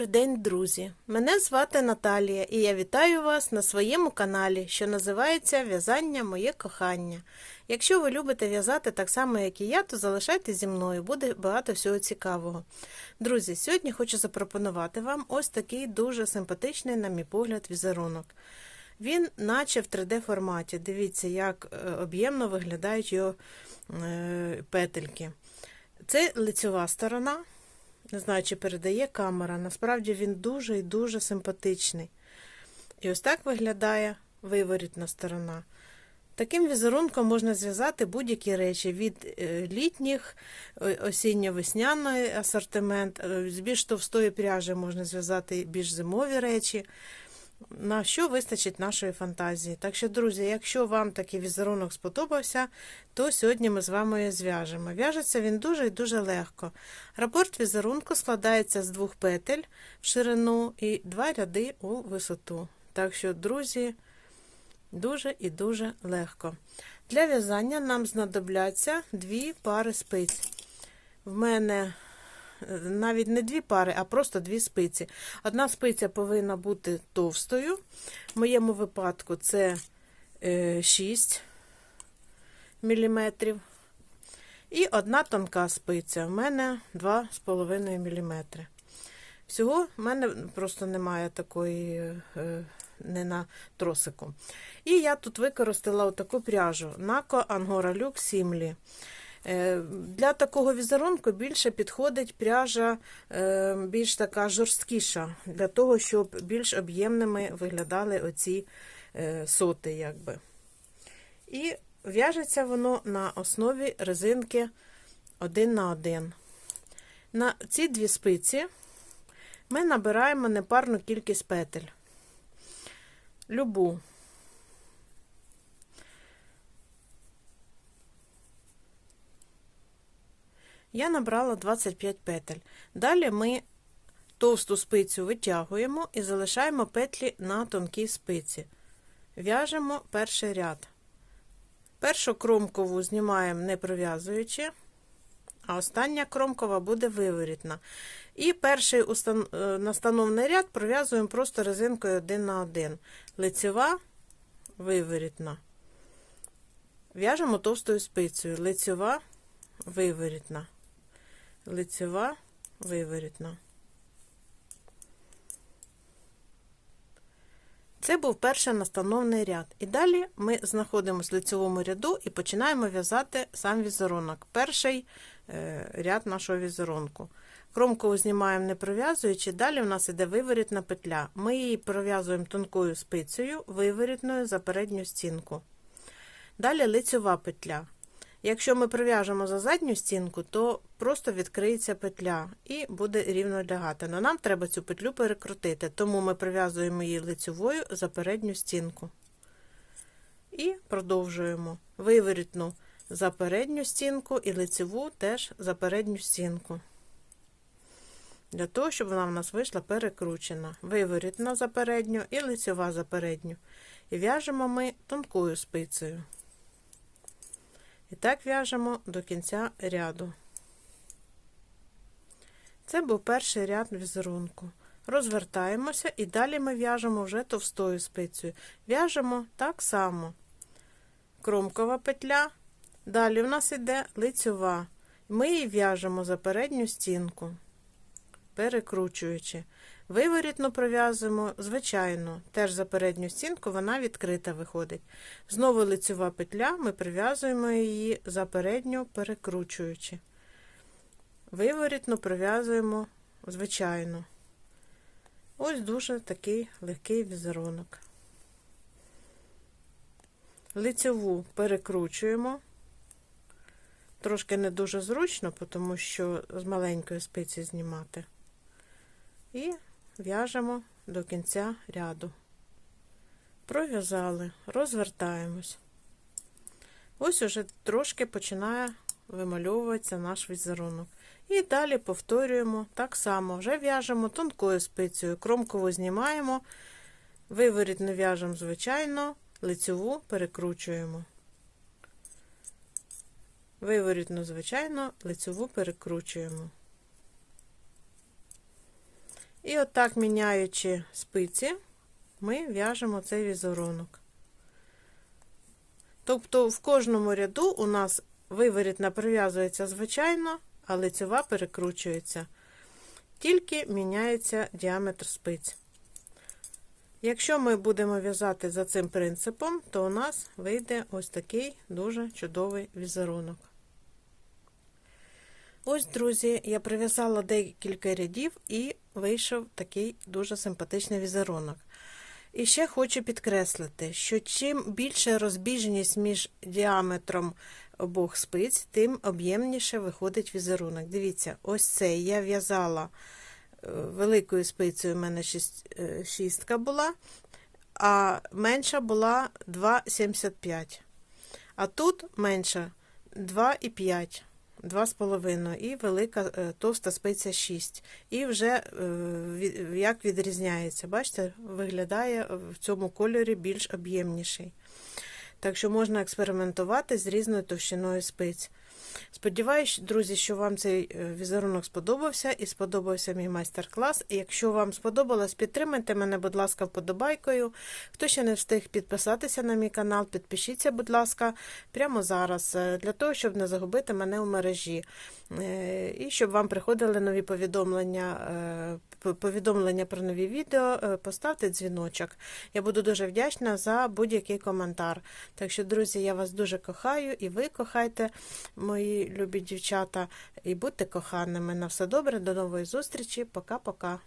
Добрий день, друзі! Мене звати Наталія і я вітаю вас на своєму каналі, що називається В'язання Моє кохання. Якщо ви любите в'язати так само, як і я, то залишайтесь зі мною, буде багато всього цікавого. Друзі, сьогодні хочу запропонувати вам ось такий дуже симпатичний, на мій погляд, візерунок. Він, наче в 3D форматі. Дивіться, як е, об'ємно виглядають його е, петельки. Це лицьова сторона. Не знаю, чи передає камера. Насправді він дуже і дуже симпатичний. І ось так виглядає виворітна сторона. Таким візерунком можна зв'язати будь-які речі від е, літніх, осінньо-весняний асортимент, е, з більш товстої пряжі можна зв'язати більш зимові речі. На що вистачить нашої фантазії. Так що, друзі, якщо вам такий візерунок сподобався, то сьогодні ми з вами зв'яжемо. В'яжеться він дуже і дуже легко. Рапорт візерунку складається з двох петель в ширину і два ряди у висоту. Так що, друзі, дуже і дуже легко. Для в'язання нам знадобляться дві пари спиць. В мене навіть не дві пари, а просто дві спиці. Одна спиця повинна бути товстою. В моєму випадку це 6 мм. І одна тонка спиця. У мене 2,5 мм. Всього в мене просто немає такої е, не на тросику. І я тут використала отаку пряжу Нако Angora Lux Simli. Е, для такого візерунку більше підходить пряжа е, більш така жорсткіша, для того, щоб більш об'ємними виглядали оці е, соти. якби. І в'яжеться воно на основі резинки один на один. На ці дві спиці ми набираємо непарну кількість петель. Любу. Я набрала 25 петель. Далі ми товсту спицю витягуємо і залишаємо петлі на тонкій спиці. В'яжемо перший ряд. Першу кромкову знімаємо не пров'язуючи, а остання кромкова буде виворітна. І перший е, настановний ряд пров'язуємо просто резинкою один на один. Лицева, виворітна. В'яжемо товстою спицею. Лицева, виворітна лицева виворітна. Це був перший настановний ряд. І далі ми знаходимося в лицевому ряду і починаємо в'язати сам візерунок. Перший е, ряд нашого візерунку. Кромку знімаємо не пров'язуючи, далі в нас іде виворітна петля. Ми її пров'язуємо тонкою спицею, виворітною за передню стінку. Далі лицьова петля. Якщо ми прив'яжемо за задню стінку, то просто відкриється петля і буде рівно лягати. Но нам треба цю петлю перекрутити, тому ми прив'язуємо її лицевою за передню стінку. І продовжуємо виворітну за передню стінку і лицеву теж за передню стінку. Для того, щоб вона в нас вийшла перекручена. Виворітна за передню і лицева за передню. І в'яжемо ми тонкою спицею. І так в'яжемо до кінця ряду. Це був перший ряд візерунку. Розвертаємося і далі ми в'яжемо вже товстою спицею. В'яжемо так само. Кромкова петля, далі в нас йде лицьова. Ми її в'яжемо за передню стінку, перекручуючи. Виворітно пров'язуємо, звичайно, теж за передню стінку вона відкрита виходить. Знову лицева петля, ми прив'язуємо її за передню, перекручуючи. Виворітно пров'язуємо, звичайно. Ось дуже такий легкий візерунок. Лицеву перекручуємо. Трошки не дуже зручно, тому що з маленької спиці знімати. І в'яжемо до кінця ряду. Пров'язали, розвертаємось. Ось уже трошки починає вимальовуватися наш візерунок. І далі повторюємо так само, вже в'яжемо тонкою спицею, кромкову знімаємо, виворітну в'яжемо, звичайно, лицеву перекручуємо. Виворітну, звичайно, лицеву перекручуємо. І отак, міняючи спиці, ми в'яжемо цей візерунок. Тобто в кожному ряду у нас виворітна прив'язується звичайно, а лицьова перекручується. Тільки міняється діаметр спиць. Якщо ми будемо в'язати за цим принципом, то у нас вийде ось такий дуже чудовий візерунок. Ось, друзі, я прив'язала декілька рядів і вийшов такий дуже симпатичний візерунок. І ще хочу підкреслити, що чим більша розбіжність між діаметром обох спиць, тим об'ємніше виходить візерунок. Дивіться, ось цей я в'язала великою спицею, у мене шістка була, а менша була 2,75. А тут менша 2,5. 2,5 і велика товста спиця 6. І вже як відрізняється, бачите, виглядає в цьому кольорі більш об'ємніший. Так що можна експериментувати з різною товщиною спиць. Сподіваюсь, друзі, що вам цей візерунок сподобався і сподобався мій майстер-клас. Якщо вам сподобалось, підтримайте мене, будь ласка, вподобайкою. Хто ще не встиг підписатися на мій канал, підпишіться, будь ласка, прямо зараз, для того, щоб не загубити мене у мережі. І щоб вам приходили нові повідомлення, повідомлення про нові відео, поставте дзвіночок. Я буду дуже вдячна за будь-який коментар. Так що, друзі, я вас дуже кохаю і ви кохайте, мої любі дівчата, і будьте коханими. На все добре, до нової зустрічі. Пока-пока.